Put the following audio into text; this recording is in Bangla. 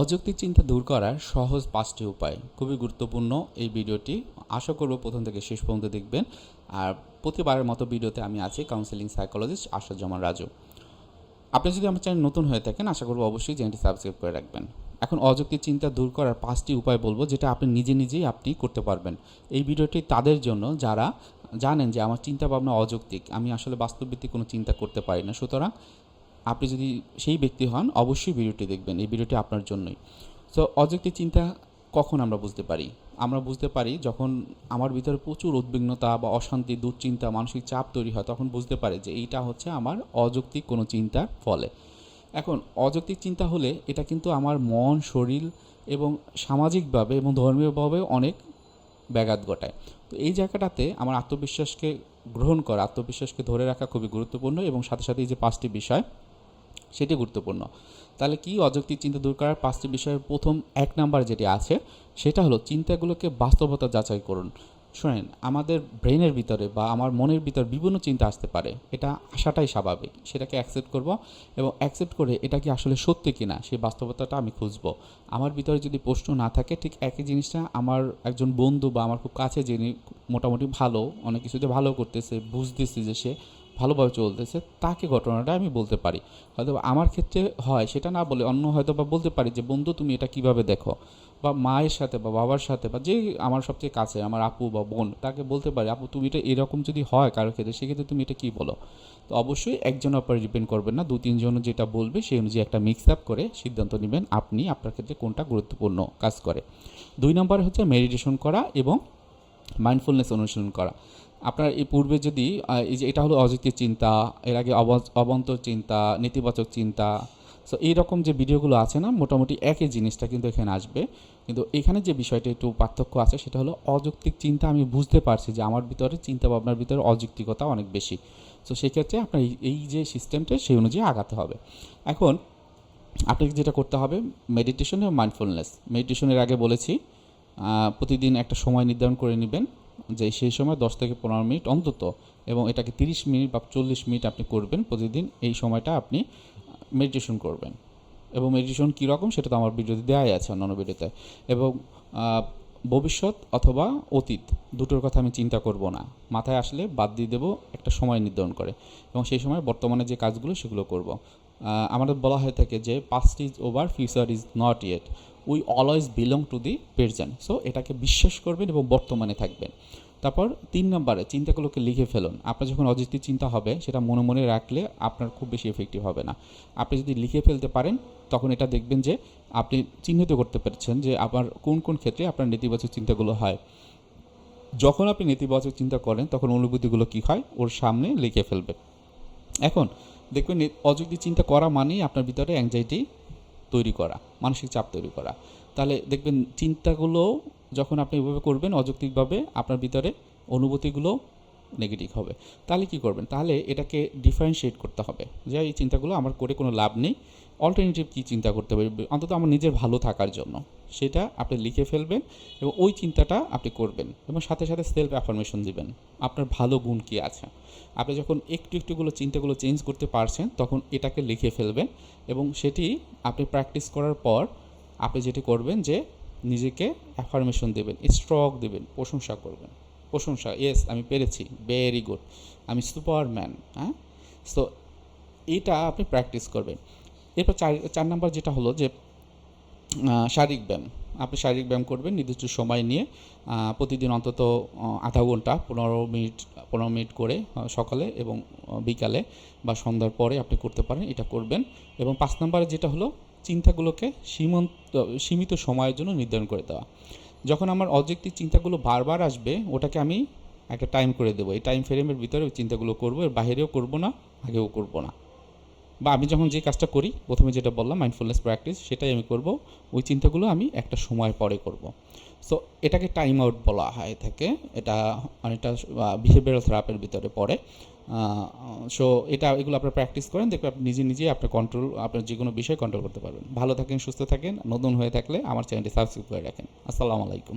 অযৌক্তিক চিন্তা দূর করার সহজ পাঁচটি উপায়। খুবই গুরুত্বপূর্ণ এই ভিডিওটি। আশা করব প্রথম থেকে শেষ পর্যন্ত দেখবেন। আর প্রতিবারের মতো ভিডিওতে আমি আছি কাউন্সিলিং সাইকোলজিস্ট আসাদুজ্জামান রাজু। আপনি যদি আমার চ্যানেল নতুন হয়ে থাকেন, আশা করব অবশ্যই চ্যানেলটি সাবস্ক্রাইব করে রাখবেন। এখন অযৌক্তিক চিন্তা দূর করার পাঁচটি উপায় বলব, যেটা আপনি নিজে নিজেই আপনি করতে পারবেন। এই ভিডিওটি তাদের জন্য, যারা জানেন যে আমার চিন্তা ভাবনা অযৌক্তিক, আমি আসলে বাস্তবভিত্তিক কোনো চিন্তা করতে পারি না। সুতরাং আপনি যদি সেই ব্যক্তি হন, অবশ্যই ভিডিওটি দেখবেন। এই ভিডিওটি আপনার জন্যই। সো অযৌক্তিক চিন্তা কখন আমরা বুঝতে পারি? আমরা বুঝতে পারি যখন আমার ভিতরে প্রচুর উদ্বিগ্নতা বা অশান্তি, দুশ্চিন্তা, মানসিক চাপ তৈরি হয়, তখন বুঝতে পারে যে এইটা হচ্ছে আমার অযৌক্তিক কোনো চিন্তার ফলে। এখন, অযৌক্তিক চিন্তা হলে এটা কিন্তু আমার মন, শরীর এবং সামাজিকভাবে এবং ধর্মীয়ভাবে অনেক ব্যাঘাত ঘটায়। তো এই জায়গাটাতে আমার আত্মবিশ্বাসকে গ্রহণ করা, আত্মবিশ্বাসকে ধরে রাখা খুবই গুরুত্বপূর্ণ এবং সাথে সাথে এই যে পাঁচটি বিষয় সেটি গুরুত্বপূর্ণ। তাহলে কি অযৌক্তিক চিন্তা দূর করার পাঁচটি বিষয়ের প্রথম এক নাম্বার যেটি আছে, সেটা হলো চিন্তাগুলোকে বাস্তবতা যাচাই করুন। শোনেন, আমাদের ব্রেনের ভিতরে বা আমার মনের ভিতর বিভিন্ন চিন্তা আসতে পারে। এটা আসাটাই স্বাভাবিক, সেটাকে অ্যাকসেপ্ট করব এবং অ্যাকসেপ্ট করে এটা কি আসলে সত্যি কিনা, সেই বাস্তবতাটা আমি খুঁজব। আমার ভিতরে যদি প্রশ্ন না থাকে, ঠিক একই জিনিসটা আমার একজন বন্ধু বা আমার খুব কাছে যিনি মোটামুটি ভালো, অনেক কিছুতে ভালো করতেছে, বুঝতেছি যে সে ভালোভাবে চলতেছে, তাকে ঘটনাটা আমি বলতে পারি। হয়তো আমার ক্ষেত্রে হয়, সেটা না বলে অন্য হয়তো বা বলতে পারি যে, বন্ধু, তুমি এটা কীভাবে দেখো? বা মায়ের সাথে বা বাবার সাথে বা যে আমার সবচেয়ে কাছে, আমার আপু বা বোন, তাকে বলতে পারি, আপু, তুমি এটা এরকম যদি হয় কারোর ক্ষেত্রে, সেক্ষেত্রে তুমি এটা কী বলো? তো অবশ্যই একজন আপনার ডিপেন্ড করবেন না দু তিনজন যেটা বলবে, সেই অনুযায়ী একটা মিক্স আপ করে সিদ্ধান্ত নেবেন আপনি আপনার ক্ষেত্রে কোনটা গুরুত্বপূর্ণ কাজ করে। দুই নম্বরে হচ্ছে মেডিটেশন করা এবং মাইন্ডফুলনেস অনুশীলন করা। আপনার এই পূর্বে যদি এই যে এটা হলো অযৌক্তিক চিন্তা, এর আগে অব- অবান্তর চিন্তা, নেতিবাচক চিন্তা সো এইরকম যে ভিডিওগুলো আছে না, মোটামুটি একই জিনিসটা কিন্তু এখানে আসবে। কিন্তু এখানে যে বিষয়টা একটু পার্থক্য আছে, সেটা হলো অযৌক্তিক চিন্তা আমি বুঝতে পারছি যে আমার ভিতরে চিন্তা ভাবনার ভিতরে অযৌক্তিকতা অনেক বেশি। সো সেক্ষেত্রে আপনার এই যে সিস্টেমটা সেই অনুযায়ী আগাতে হবে। এখন আপনাকে যেটা করতে হবে মেডিটেশন এবং মাইন্ডফুলনেস মেডিটেশনের আগে বলেছি প্রতিদিন একটা সময় নির্ধারণ করে নেবেন। যে সেই সময় দশ থেকে পনেরো মিনিট অন্তত এবং এটাকে তিরিশ মিনিট বা চল্লিশ মিনিট আপনি করবেন প্রতিদিন, এই সময়টা আপনি মেডিটেশন করবেন। এবং মেডিটেশন কীরকম সেটা তো আমার ভিডিওতে দেওয়াই আছে অন্যান্য ভিডিওতে। এবং ভবিষ্যৎ অথবা অতীত দুটোর কথা আমি চিন্তা করব না। মাথায় আসলে বাদ দিয়ে দেবো একটা সময় নির্ধারণ করে। এবং সেই সময় বর্তমানে যে কাজগুলো সেগুলো করব। আমাদের বলা হয়ে থাকে যে past is over future is not yet we always belong to the present so এটাকে বিশ্বাস করবেন এবং বর্তমানে থাকবেন। তারপর তিন নম্বরে, চিন্তাগুলোকে লিখে ফেলুন। আপনার যখন অযৌক্তিক চিন্তা হবে, সেটা মনে মনে রাখলে আপনার খুব বেশি এফেক্টিভ হবে না। আপনি যদি লিখে ফেলতে পারেন, তখন এটা দেখবেন যে আপনি চিহ্নিত করতে পারছেন যে আপনার কোন কোন ক্ষেত্রে আপনার নেতিবাচক চিন্তাগুলো হয়। যখন আপনি নেতিবাচক চিন্তা করেন, তখন অনুভূতিগুলো কী হয়? ওর সামনে লিখে ফেলবেন এখন, দেখবেন অযৌক্তিক চিন্তা করা মানেই আপনার ভিতরে অ্যাংজাইটি তৈরি করা, মানসিক চাপ তৈরি করা। তাহলে দেখবেন চিন্তাগুলো যখন আপনি এভাবে করবেন, অযৌক্তিকভাবে আপনার ভিতরে অনুভূতিগুলো নেগেটিভ হবে। তাহলে কি করবেন? তাহলে এটাকে ডিফারেন্সিয়েট করতে হবে। যে এই চিন্তাগুলো আমার করে কোনো লাভ নেই। অল্টারনেটিভ কী চিন্তা করতে হবে? অন্তত আমার নিজের ভালো থাকার জন্য। সেটা আপনি লিখে ফেলবেন এবং ওই চিন্তাটা আপনি করবেন এবং সাথে সাথে সেলফ অ্যাফার্মেশন দিবেন। আপনার ভালো গুণ কী আছে? আপনি যখন একটু একটুগুলো চিন্তাগুলো চেঞ্জ করতে পারছেন, তখন এটাকে লিখে ফেলবেন এবং সেটি আপনি প্র্যাকটিস করার পর আপনি যেটি করবেন যে নিজেকে অ্যাফার্মেশন দেবেন স্ট্রক দেবেন, প্রশংসা করবেন। প্রশংসা ইয়েস আমি পেরেছি ভেরি গুড আমি সুপারম্যান হ্যাঁ? সো এটা আপনি প্র্যাকটিস করবেন। এরপর চার চার নাম্বার যেটা হলো যে শারীরিক ব্যায়াম। আপনি শারীরিক ব্যায়াম করবেন, নির্দিষ্ট সময় নিয়ে প্রতিদিন অন্তত আধা ঘণ্টা, পনেরো মিনিট পনেরো মিনিট করে সকালে এবং বিকালে বা সন্ধ্যার পরে আপনি করতে পারেন, এটা করবেন। এবং পাঁচ নম্বরে যেটা হলো, চিন্তাগুলোকে সীমন্ত, সীমিত সময়ের জন্য নির্ধারণ করে দেওয়া। যখন আমার অবজেক্টিভ চিন্তাগুলো বারবার আসবে, ওটাকে আমি একটা টাইম করে দেবো। এই টাইম ফ্রেমের ভিতরে ওই চিন্তাগুলো করব, এর বাইরেও করব না, আগেও করব না। বা আমি যখন যে কাজটা করি, প্রথমে যেটা বললাম মাইন্ডফুলনেস প্র্যাকটিস সেটাই আমি করব। ওই চিন্তাগুলো আমি একটা সময় পরে করব। সো এটাকে টাইম আউট বলা হয় থাকে এটা অনেকটা বিহেভিয়ারাল থেরাপির ভিতরে পড়ে। সো এটা, এগুলো আপনার প্র্যাকটিস করেন। দেখবেন আপনি নিজে নিজেই আপনার কন্ট্রোল আপনার যে কোনো বিষয় কন্ট্রোল করতে পারবেন। ভালো থাকেন, সুস্থ থাকেন, নতুন হয়ে থাকলে আমার চ্যানেলটি সাবস্ক্রাইব করে রাখেন। আসসালামু আলাইকুম।